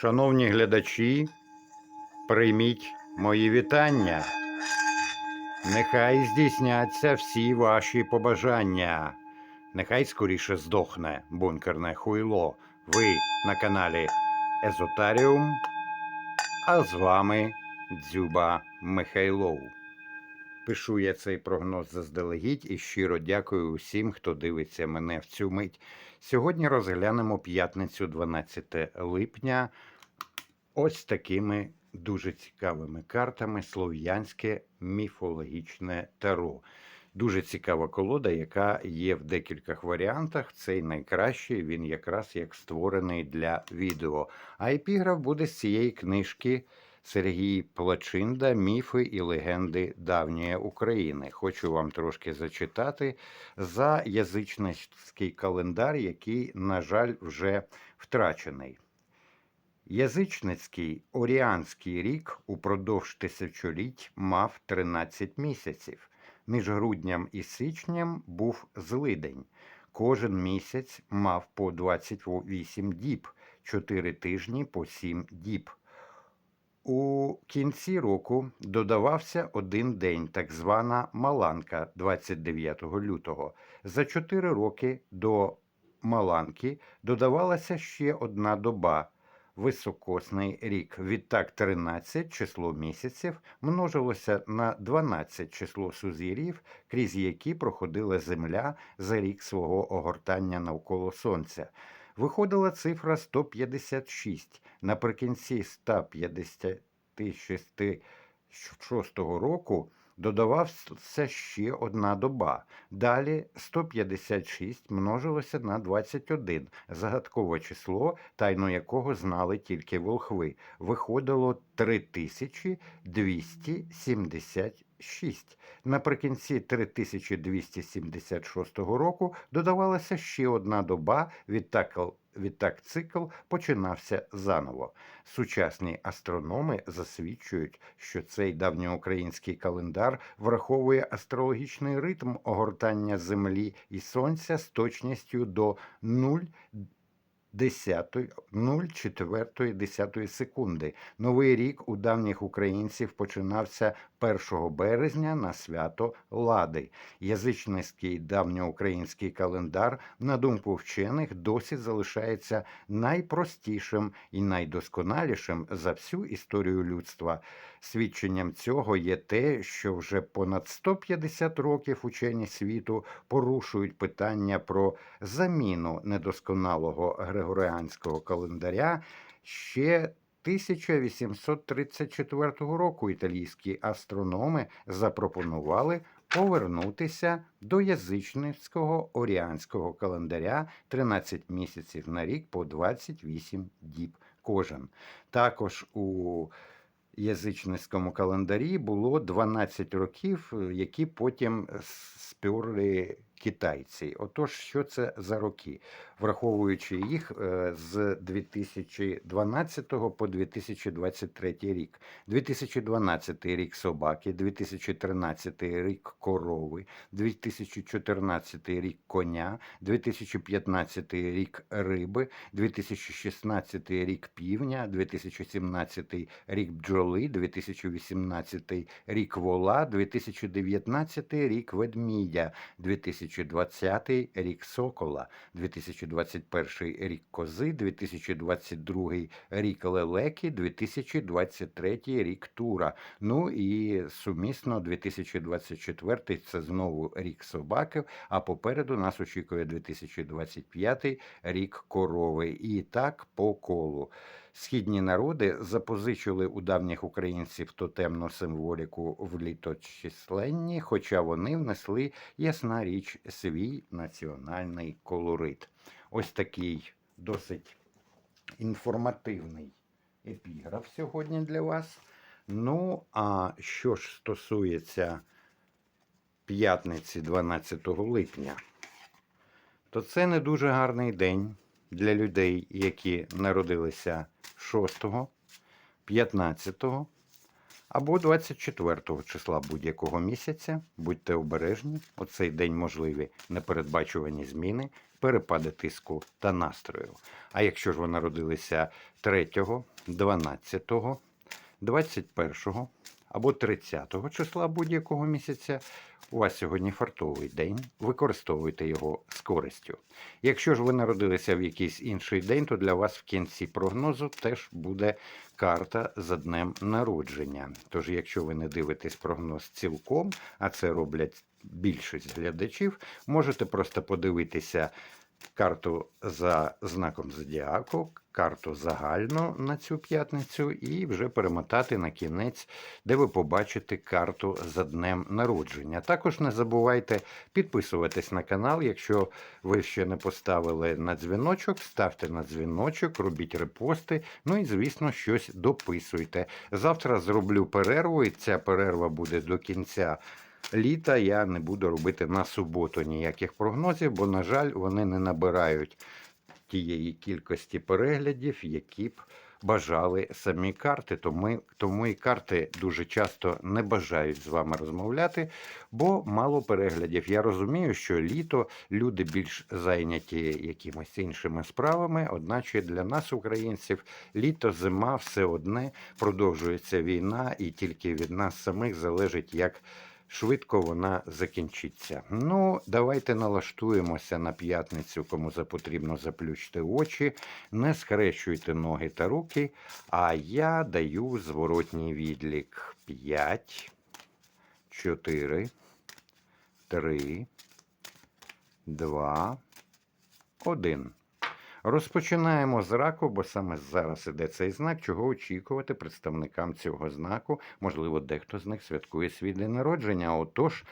Шановні глядачі, прийміть мої вітання. Нехай здійсняться всі ваші побажання. Нехай скоріше здохне бункерне хуйло. Ви на каналі Езотаріум, а з вами Дзюба Михайлов. Пишу я цей прогноз заздалегідь і щиро дякую усім, хто дивиться мене в цю мить. Сьогодні розглянемо п'ятницю 12 липня ось такими дуже цікавими картами слов'янське міфологічне таро. Дуже цікава колода, яка є в декількох варіантах. Цей найкращий, він якраз як створений для відео. А епіграф буде з цієї книжки Сергій Плачинда Міфи і легенди давньої України. Хочу вам трошки зачитати за язичницький календар, який, на жаль, вже втрачений. Язичницький оріанський рік упродовж тисячоліть мав 13 місяців. Між грудням і січням був злидень. Кожен місяць мав по 28 діб, 4 тижні по 7 діб. У кінці року додавався один день, так звана Маланка 29 лютого. За 4 роки до Маланки додавалася ще одна доба високосний рік. Відтак 13 число місяців множилося на 12 число сузір'їв, крізь які проходила Земля за рік свого огортання навколо Сонця. Виходила цифра 156. Наприкінці 156 року додавався ще одна доба. Далі 156 множилося на 21, загадкове число, тайну якого знали тільки волхви. Виходило 3276. Наприкінці 3276 року додавалася ще одна доба, відтак Відтак цикл починався заново. Сучасні астрономи засвідчують, що цей давньоукраїнський календар враховує астрологічний ритм огортання Землі і Сонця з точністю до 0 0,4 десятої секунди. Новий рік у давніх українців починався 1 березня на свято Лади. Язичницький давньоукраїнський календар, на думку вчених, досі залишається найпростішим і найдосконалішим за всю історію людства. Свідченням цього є те, що вже понад 150 років учені світу порушують питання про заміну недосконалого григоріанського календаря ще 1834 року італійські астрономи запропонували повернутися до язичницького оріанського календаря 13 місяців на рік по 28 діб кожен. Також у язичницькому календарі було 12 років, які потім сперли китайці. Отож, що це за роки? Враховуючи їх е, з 2012 по 2023 рік. 2012 рік собаки, 2013 рік корови, 2014 рік коня, 2015 рік риби, 2016 рік півня, 2017 рік бджоли, 2018 рік вола, 2019 рік ведмідя, 2020 рік сокола, 2021 рік кози, 2022 рік лелеки, 2023 рік тура. Ну і сумісно 2024 це знову рік собаки, а попереду нас очікує 2025 рік корови. І так по колу. Східні народи запозичили у давніх українців тотемну символіку в літочисленні, хоча вони внесли, ясна річ, свій національний колорит. Ось такий досить інформативний епіграф сьогодні для вас. Ну, а що ж стосується п'ятниці 12 липня, то це не дуже гарний день для людей, які народилися 6, 15 або 24 числа будь-якого місяця. Будьте обережні, у цей день можливі непередбачувані зміни перепади тиску та настрою. А якщо ж ви народилися 3, 12, 21 або 30 числа будь-якого місяця, у вас сьогодні фартовий день, використовуйте його з користю. Якщо ж ви народилися в якийсь інший день, то для вас в кінці прогнозу теж буде карта за днем народження. Тож, якщо ви не дивитесь прогноз цілком, а це роблять більшість глядачів, можете просто подивитися карту за знаком зодіаку, карту загальну на цю п'ятницю, і вже перемотати на кінець, де ви побачите карту за днем народження. Також не забувайте підписуватись на канал, якщо ви ще не поставили на дзвіночок, ставте на дзвіночок, робіть репости. Ну і, звісно, щось дописуйте. Завтра зроблю перерву, і ця перерва буде до кінця. Літа я не буду робити на суботу ніяких прогнозів, бо, на жаль, вони не набирають тієї кількості переглядів, які б бажали самі карти. Тому, тому і карти дуже часто не бажають з вами розмовляти, бо мало переглядів. Я розумію, що літо люди більш зайняті якимись іншими справами. Одначе для нас, українців, літо, зима, все одне продовжується війна, і тільки від нас самих залежить, як швидко вона закінчиться. Ну, давайте налаштуємося на п'ятницю, кому потрібно заплющити очі, не схрещуйте ноги та руки, а я даю зворотній відлік 5, 4, 3, 2, 1. Розпочинаємо з раку, бо саме зараз іде цей знак, чого очікувати представникам цього знаку. Можливо, дехто з них святкує свій день народження. Отож,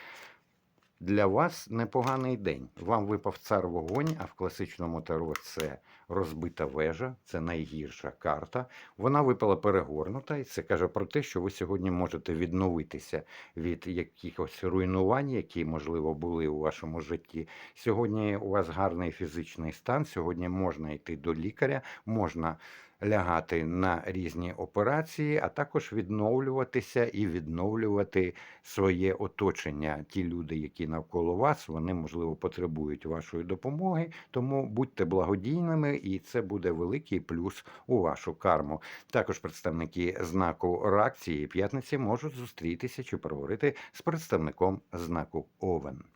для вас непоганий день. Вам випав цар вогонь, а в класичному таро це розбита вежа, це найгірша карта. Вона випала перегорнута, і це каже про те, що ви сьогодні можете відновитися від якихось руйнувань, які, можливо, були у вашому житті. Сьогодні у вас гарний фізичний стан, сьогодні можна йти до лікаря, можна лягати на різні операції, а також відновлюватися і відновлювати своє оточення. Ті люди, які навколо вас, вони можливо потребують вашої допомоги. Тому будьте благодійними, і це буде великий плюс у вашу карму. Також представники знаку рак цієї п'ятниці можуть зустрітися чи поговорити з представником знаку Овен.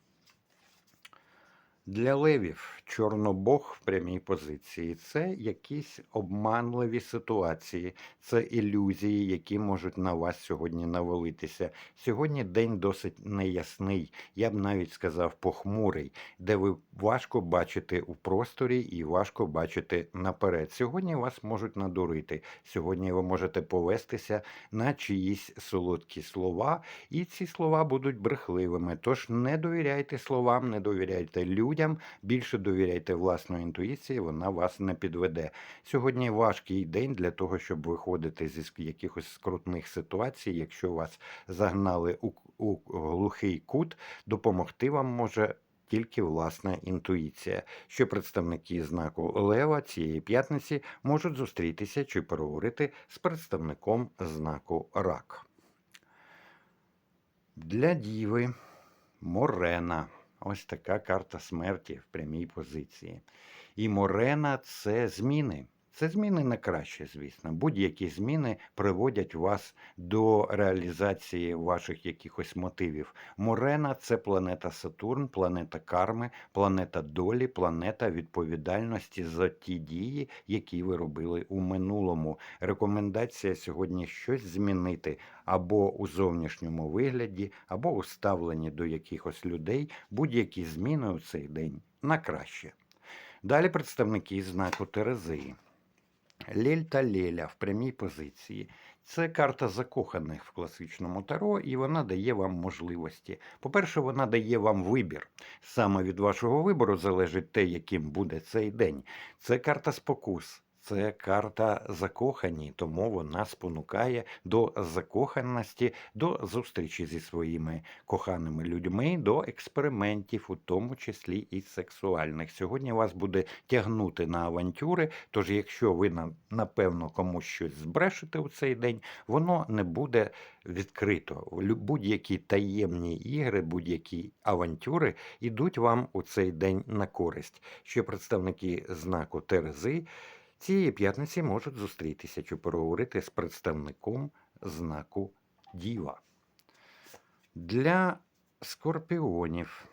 Для левів чорнобог в прямій позиції це якісь обманливі ситуації, це ілюзії, які можуть на вас сьогодні навалитися. Сьогодні день досить неясний, я б навіть сказав похмурий, де ви важко бачите у просторі і важко бачити наперед. Сьогодні вас можуть надурити. Сьогодні ви можете повестися на чиїсь солодкі слова, і ці слова будуть брехливими. Тож не довіряйте словам, не довіряйте людям, більше довіряйте власної інтуїції, вона вас не підведе. Сьогодні важкий день для того, щоб виходити зі якихось скрутних ситуацій. Якщо вас загнали у, у глухий кут, допомогти вам може. Тільки власна інтуїція, що представники знаку Лева цієї п'ятниці можуть зустрітися чи переговорити з представником знаку Рак. Для Діви Морена. Ось така карта смерті в прямій позиції. І Морена це зміни. Це зміни на краще, звісно. Будь-які зміни приводять вас до реалізації ваших якихось мотивів. Морена це планета Сатурн, планета карми, планета долі, планета відповідальності за ті дії, які ви робили у минулому. Рекомендація сьогодні щось змінити або у зовнішньому вигляді, або у ставленні до якихось людей. Будь-які зміни у цей день на краще. Далі представники знаку Терези. Лель та Леля в прямій позиції. Це карта закоханих в класичному таро, і вона дає вам можливості. По-перше, вона дає вам вибір. Саме від вашого вибору залежить те, яким буде цей день. Це карта спокус. Це карта закохані, тому вона спонукає до закоханості, до зустрічі зі своїми коханими людьми, до експериментів, у тому числі і сексуальних. Сьогодні вас буде тягнути на авантюри. Тож, якщо ви напевно комусь щось збрешете у цей день, воно не буде відкрито. Будь-які таємні ігри, будь-які авантюри ідуть вам у цей день на користь. Що представники знаку Терези цієї п'ятниці можуть зустрітися чи проговорити з представником знаку Діва. Для скорпіонів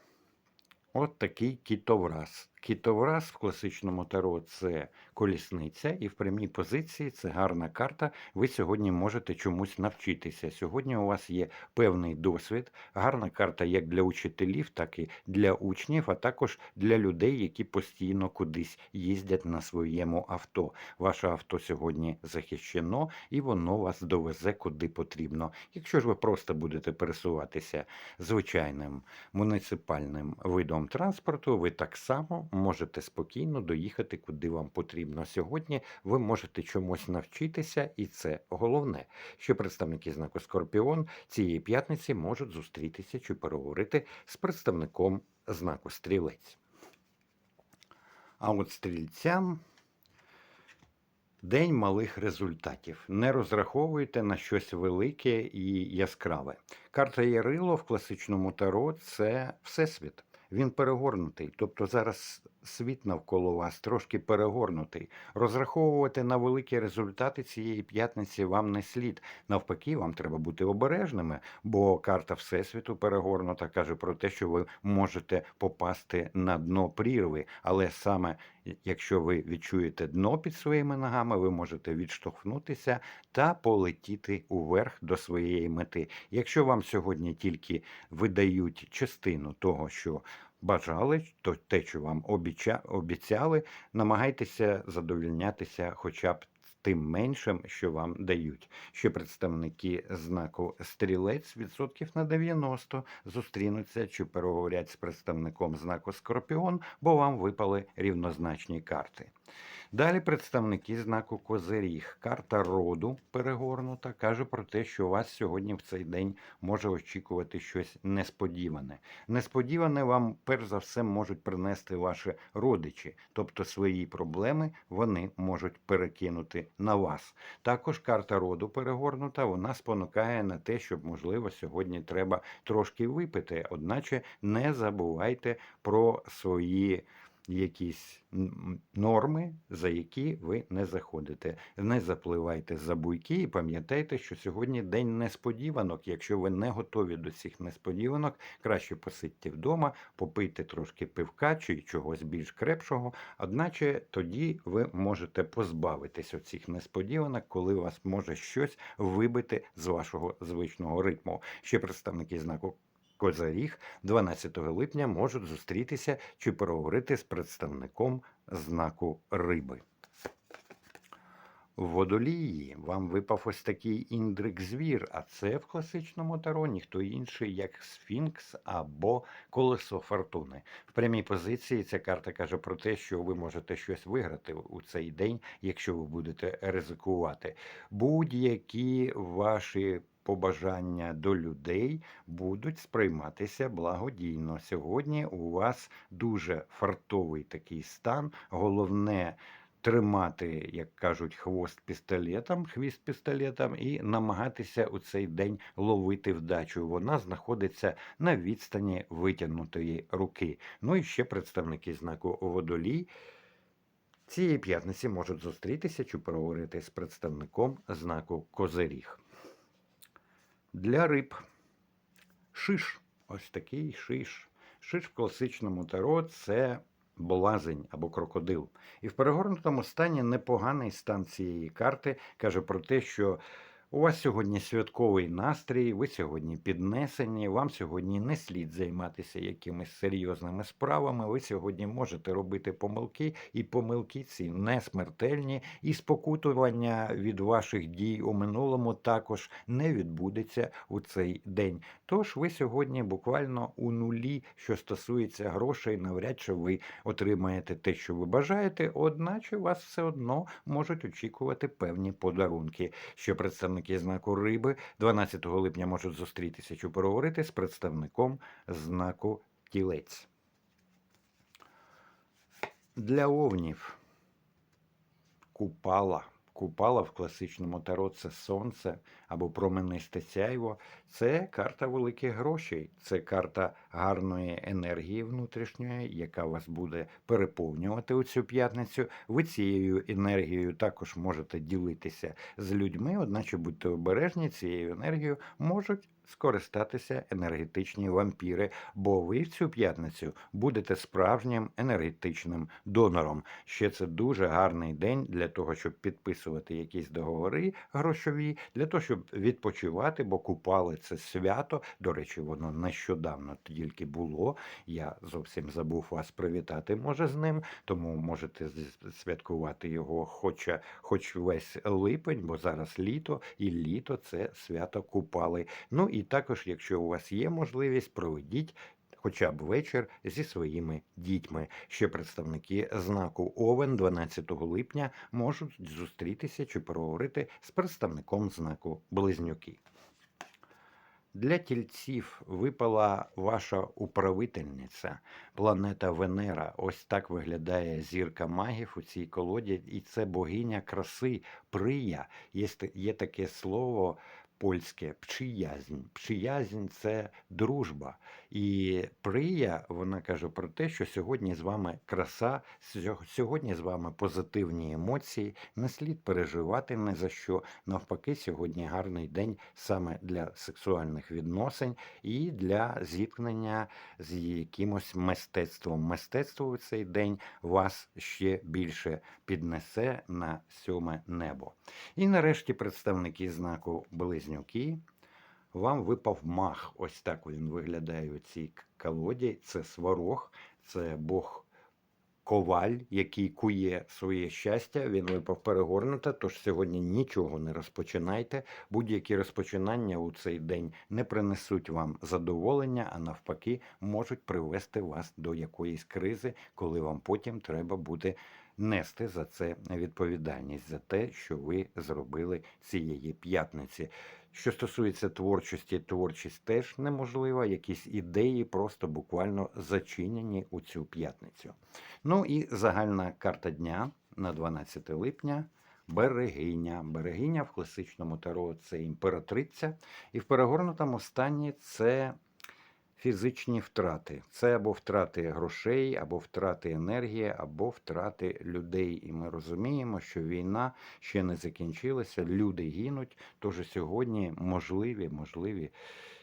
от такий кітовраз. Кітовраз в класичному таро це колісниця, і в прямій позиції це гарна карта. Ви сьогодні можете чомусь навчитися. Сьогодні у вас є певний досвід, гарна карта як для учителів, так і для учнів, а також для людей, які постійно кудись їздять на своєму авто. Ваше авто сьогодні захищено і воно вас довезе куди потрібно. Якщо ж ви просто будете пересуватися звичайним муніципальним видом транспорту, ви так само можете спокійно доїхати куди вам потрібно. Сьогодні ви можете чомусь навчитися, і це головне, що представники знаку Скорпіон цієї п'ятниці можуть зустрітися чи переговорити з представником знаку Стрілець. А от стрільцям день малих результатів. Не розраховуйте на щось велике і яскраве. Карта Ярило в класичному таро це всесвіт. Він перегорнутий, тобто зараз світ навколо вас трошки перегорнутий. Розраховувати на великі результати цієї п'ятниці вам не слід. Навпаки, вам треба бути обережними, бо карта Всесвіту перегорнута каже про те, що ви можете попасти на дно прірви. Але саме якщо ви відчуєте дно під своїми ногами, ви можете відштовхнутися та полетіти уверх до своєї мети. Якщо вам сьогодні тільки видають частину того, що бажали, то те, що вам обіця- обіцяли, намагайтеся задовільнятися хоча б тим меншим, що вам дають. Що представники знаку стрілець відсотків на 90 зустрінуться чи переговорять з представником знаку Скорпіон, бо вам випали рівнозначні карти. Далі представники знаку Козиріг. Карта роду перегорнута каже про те, що вас сьогодні в цей день може очікувати щось несподіване. Несподіване вам перш за все можуть принести ваші родичі, тобто свої проблеми вони можуть перекинути на вас. Також карта роду перегорнута, вона спонукає на те, щоб можливо сьогодні треба трошки випити. Одначе не забувайте про свої якісь норми, за які ви не заходите. Не запливайте за буйки і пам'ятайте, що сьогодні день несподіванок. Якщо ви не готові до цих несподіванок, краще посидьте вдома, попийте трошки пивка чи чогось більш крепшого. Одначе тоді ви можете позбавитись оцих несподіванок, коли вас може щось вибити з вашого звичного ритму. Ще представники знаку Козаріг 12 липня можуть зустрітися чи переговорити з представником знаку риби. В водолії вам випав ось такий індрик звір, а це в класичному таро ніхто інший, як Сфінкс або Колесо Фортуни. В прямій позиції ця карта каже про те, що ви можете щось виграти у цей день, якщо ви будете ризикувати. Будь-які ваші побажання до людей будуть сприйматися благодійно. Сьогодні у вас дуже фартовий такий стан. Головне тримати, як кажуть, хвост пістолетом, хвіст пістолетом, і намагатися у цей день ловити вдачу. Вона знаходиться на відстані витягнутої руки. Ну і ще представники знаку водолій. Цієї п'ятниці можуть зустрітися чи поговорити з представником знаку Козиріг. Для риб шиш. Ось такий шиш. Шиш в класичному таро це блазень або крокодил. І в перегорнутому стані непоганий стан цієї карти каже про те, що У вас сьогодні святковий настрій, ви сьогодні піднесені, вам сьогодні не слід займатися якимись серйозними справами. Ви сьогодні можете робити помилки, і помилки ці не смертельні, і спокутування від ваших дій у минулому також не відбудеться у цей день. Тож ви сьогодні буквально у нулі, що стосується грошей, навряд чи ви отримаєте те, що ви бажаєте, одначе вас все одно можуть очікувати певні подарунки. Що представники знаку риби 12 липня можуть зустрітися чи поговорити з представником знаку тілець. Для овнів купала. Купала в класичному таро це сонце або променисте сяйво. Це карта великих грошей, це карта гарної енергії внутрішньої, яка вас буде переповнювати у цю п'ятницю. Ви цією енергією також можете ділитися з людьми, одначе будьте обережні, цією енергією можуть скористатися енергетичні вампіри, бо ви в цю п'ятницю будете справжнім енергетичним донором. Ще це дуже гарний день для того, щоб підписувати якісь договори грошові, для того, щоб відпочивати, бо купали це свято. До речі, воно нещодавно тільки було. Я зовсім забув вас привітати, може, з ним, тому можете святкувати його, хоча, хоч весь липень, бо зараз літо, і літо це свято купали. Ну і також, якщо у вас є можливість, проведіть. Хоча б вечір зі своїми дітьми. Ще представники знаку Овен 12 липня можуть зустрітися чи поговорити з представником знаку Близнюки. Для тільців випала ваша управительниця, планета Венера. Ось так виглядає зірка магів у цій колоді, і це богиня краси, прия. Є, є таке слово польське пчиязнь. Пчиязнь це дружба. І прия, вона каже про те, що сьогодні з вами краса, сьогодні з вами позитивні емоції, не слід переживати ні за що. Навпаки, сьогодні гарний день саме для сексуальних відносин і для зіткнення з якимось мистецтвом. Мистецтво у цей день вас ще більше піднесе на сьоме небо. І нарешті представники знаку Близнюки. Вам випав мах. Ось так він виглядає у цій колоді. Це сварог, це Бог коваль, який кує своє щастя. Він випав перегорнуто, тож сьогодні нічого не розпочинайте. Будь-які розпочинання у цей день не принесуть вам задоволення, а навпаки, можуть привести вас до якоїсь кризи, коли вам потім треба буде нести за це відповідальність за те, що ви зробили цієї п'ятниці. Що стосується творчості, творчість теж неможлива. Якісь ідеї просто буквально зачинені у цю п'ятницю. Ну і загальна карта дня на 12 липня. Берегиня. Берегиня в класичному таро це імператриця, і в перегорнутому стані це фізичні втрати. Це або втрати грошей, або втрати енергії, або втрати людей. І ми розуміємо, що війна ще не закінчилася, люди гинуть. Тож сьогодні можливі, можливі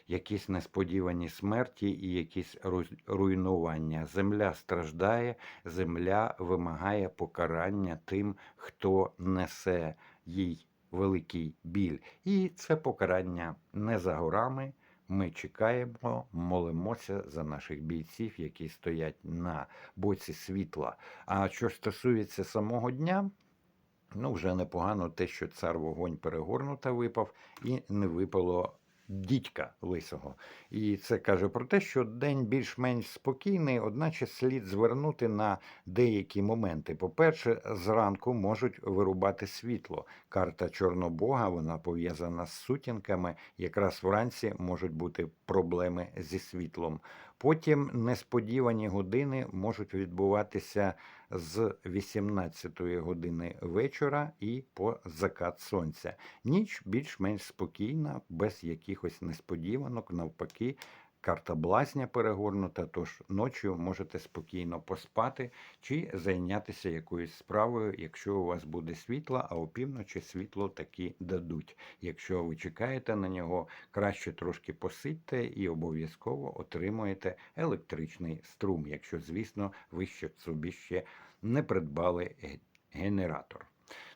якісь несподівані смерті і якісь руй- руйнування. Земля страждає, земля вимагає покарання тим, хто несе їй великий біль. І це покарання не за горами. Ми чекаємо, молимося за наших бійців, які стоять на боці світла. А що стосується самого дня, ну вже непогано те, що цар вогонь перегорнута випав, і не випало дідька лисого. І це каже про те, що день більш-менш спокійний, одначе слід звернути на деякі моменти. По-перше, зранку можуть вирубати світло. Карта Чорнобога вона пов'язана з сутінками. Якраз вранці можуть бути проблеми зі світлом. Потім несподівані години можуть відбуватися з 18 години вечора і по закат сонця. Ніч більш-менш спокійна, без якихось несподіванок, навпаки. Карта блазня перегорнута, тож ночі можете спокійно поспати чи зайнятися якоюсь справою, якщо у вас буде світло, а опівночі світло таки дадуть. Якщо ви чекаєте на нього, краще трошки посидьте і обов'язково отримуєте електричний струм, якщо, звісно, ви ще собі ще не придбали генератор.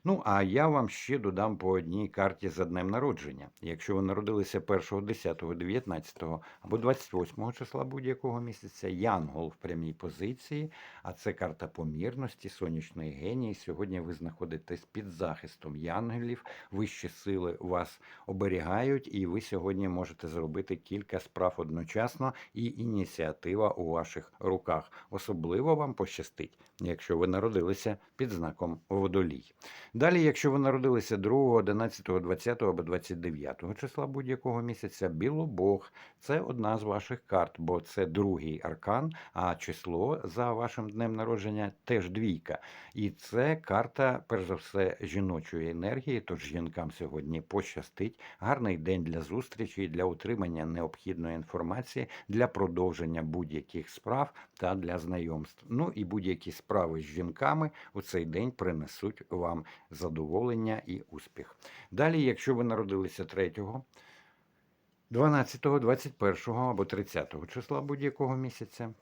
Ну, а я вам ще додам по одній карті за днем народження. Якщо ви народилися 1, 10, 19 або 28 числа будь-якого місяця, Янгол в прямій позиції, а це карта помірності, сонячної генії. Сьогодні ви знаходитесь під захистом янгелів, вищі сили вас оберігають, і ви сьогодні можете зробити кілька справ одночасно, і ініціатива у ваших руках. Особливо вам пощастить, якщо ви народилися під знаком водолій. Далі, якщо ви народилися 2, 11, 20 або 29 числа будь-якого місяця, білобог це одна з ваших карт, бо це другий аркан, а число за вашим днем народження теж двійка. І це карта, перш за все, жіночої енергії. Тож жінкам сьогодні пощастить. Гарний день для зустрічі, для отримання необхідної інформації, для продовження будь-яких справ та для знайомств. Ну і будь-які справи з жінками у цей день принесуть вам задоволення і успіх. Далі, якщо ви народилися 3, 12, 21 або 30 числа будь-якого місяця.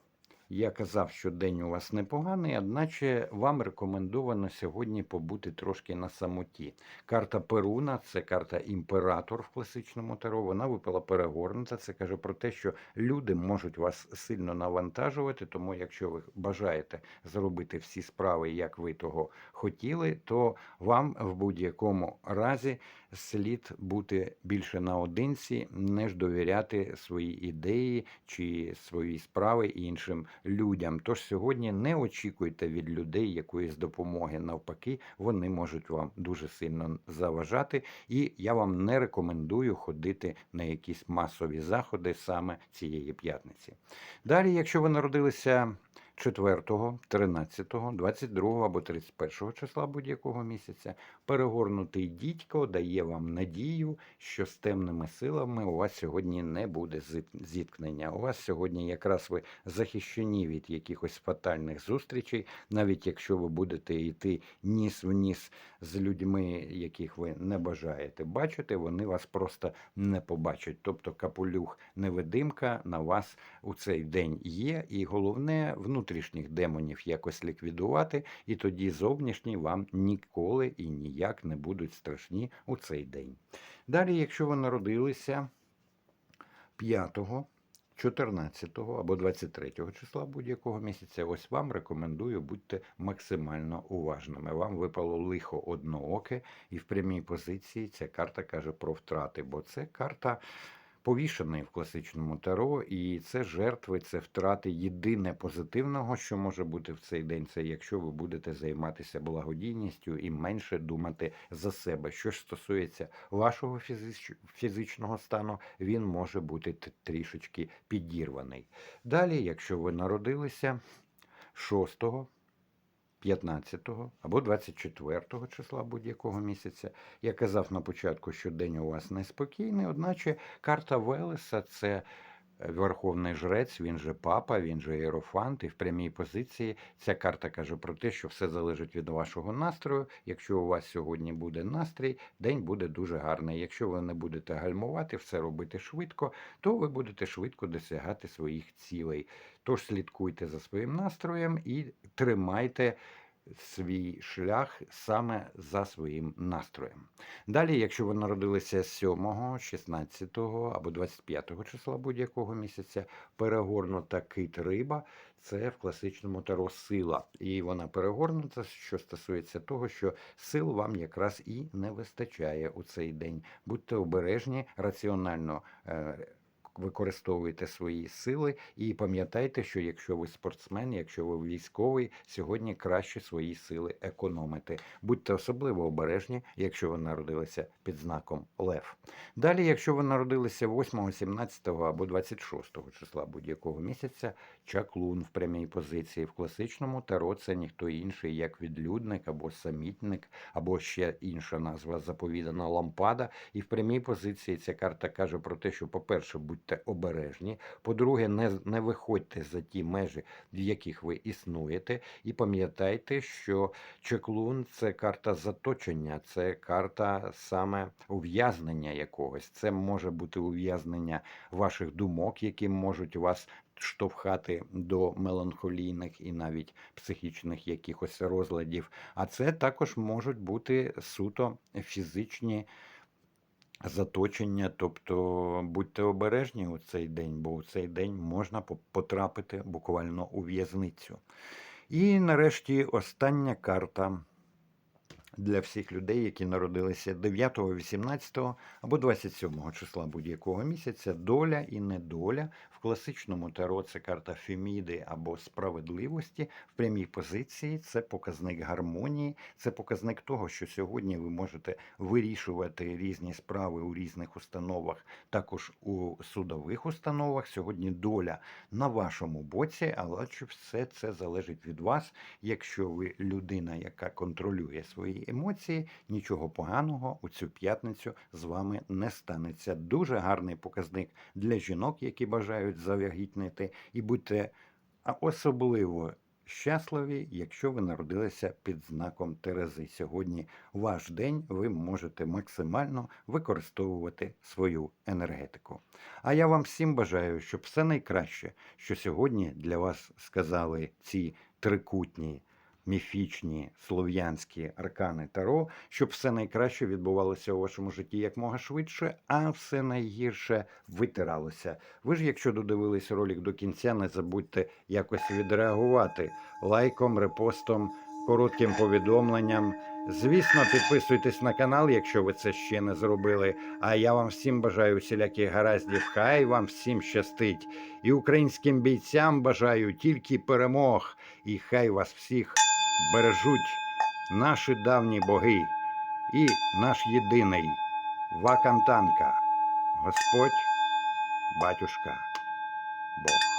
Я казав, що день у вас непоганий, одначе вам рекомендовано сьогодні побути трошки на самоті. Карта Перуна це карта імператор в класичному таро. Вона випала перегорнута. Це каже про те, що люди можуть вас сильно навантажувати. Тому, якщо ви бажаєте зробити всі справи, як ви того хотіли, то вам в будь-якому разі слід бути більше наодинці, ніж довіряти свої ідеї чи свої справи іншим людям. Тож сьогодні не очікуйте від людей якоїсь допомоги. Навпаки, вони можуть вам дуже сильно заважати, і я вам не рекомендую ходити на якісь масові заходи саме цієї п'ятниці. Далі, якщо ви народилися 4, 13, 22 або 31 числа будь-якого місяця, перегорнутий дідько дає вам надію, що з темними силами у вас сьогодні не буде зіткнення. У вас сьогодні якраз ви захищені від якихось фатальних зустрічей, навіть якщо ви будете йти ніс в ніс з людьми, яких ви не бажаєте бачити, вони вас просто не побачать. Тобто капелюх невидимка на вас у цей день є, і головне внутрішніх демонів якось ліквідувати, і тоді зовнішні вам ніколи і ніяк не будуть страшні у цей день. Далі, якщо ви народилися 5, 14 або 23 числа будь-якого місяця, ось вам рекомендую будьте максимально уважними. Вам випало лихо однооке, і в прямій позиції ця карта каже про втрати, бо це карта повішений в класичному таро, і це жертви, це втрати. Єдине позитивного, що може бути в цей день, це якщо ви будете займатися благодійністю і менше думати за себе. Що ж стосується вашого фізич... фізичного стану, він може бути трішечки підірваний. Далі, якщо ви народилися 6 15 або 24 числа будь-якого місяця. Я казав на початку, що день у вас неспокійний, одначе карта Велеса це е, верховний жрець, він же папа, він же іерофант, і в прямій позиції ця карта каже про те, що все залежить від вашого настрою. Якщо у вас сьогодні буде настрій, день буде дуже гарний. Якщо ви не будете гальмувати, все робити швидко, то ви будете швидко досягати своїх цілей. Тож слідкуйте за своїм настроєм і тримайте свій шлях саме за своїм настроєм. Далі, якщо ви народилися 7, 16 або 25 числа будь-якого місяця, перегорнута кит риба, це в класичному таро сила. І вона перегорнута, що стосується того, що сил вам якраз і не вистачає у цей день. Будьте обережні, раціонально. Використовуйте свої сили і пам'ятайте, що якщо ви спортсмен, якщо ви військовий, сьогодні краще свої сили економити. Будьте особливо обережні, якщо ви народилися під знаком Лев. Далі, якщо ви народилися 8, 17 або 26 числа будь-якого місяця, чаклун в прямій позиції в класичному таро це ніхто інший, як відлюдник або самітник, або ще інша назва заповідана лампада. І в прямій позиції ця карта каже про те, що, по-перше, будьте будьте обережні. По-друге, не, не виходьте за ті межі, в яких ви існуєте. І пам'ятайте, що чеклун це карта заточення, це карта саме ув'язнення якогось. Це може бути ув'язнення ваших думок, які можуть вас штовхати до меланхолійних і навіть психічних якихось розладів. А це також можуть бути суто фізичні заточення, тобто будьте обережні у цей день, бо у цей день можна потрапити буквально у в'язницю. І нарешті остання карта для всіх людей, які народилися 9, 18 або 27 числа будь-якого місяця. Доля і недоля в класичному таро це карта Феміди або справедливості в прямій позиції. Це показник гармонії, це показник того, що сьогодні ви можете вирішувати різні справи у різних установах, також у судових установах. Сьогодні доля на вашому боці, але чи все це залежить від вас. Якщо ви людина, яка контролює свої емоції, нічого поганого у цю п'ятницю з вами не станеться. Дуже гарний показник для жінок, які бажають завагітнити, і будьте особливо щасливі, якщо ви народилися під знаком Терези. Сьогодні ваш день ви можете максимально використовувати свою енергетику. А я вам всім бажаю, щоб все найкраще, що сьогодні для вас сказали ці трикутні. Міфічні слов'янські аркани Таро, щоб все найкраще відбувалося у вашому житті якмога швидше, а все найгірше витиралося. Ви ж, якщо додивились ролик до кінця, не забудьте якось відреагувати лайком, репостом, коротким повідомленням. Звісно, підписуйтесь на канал, якщо ви це ще не зробили. А я вам всім бажаю всіляких гараздів. Хай вам всім щастить. І українським бійцям бажаю тільки перемог. І хай вас всіх бережуть наші давні боги і наш єдиний Вакантанка, Господь, батюшка, Бог.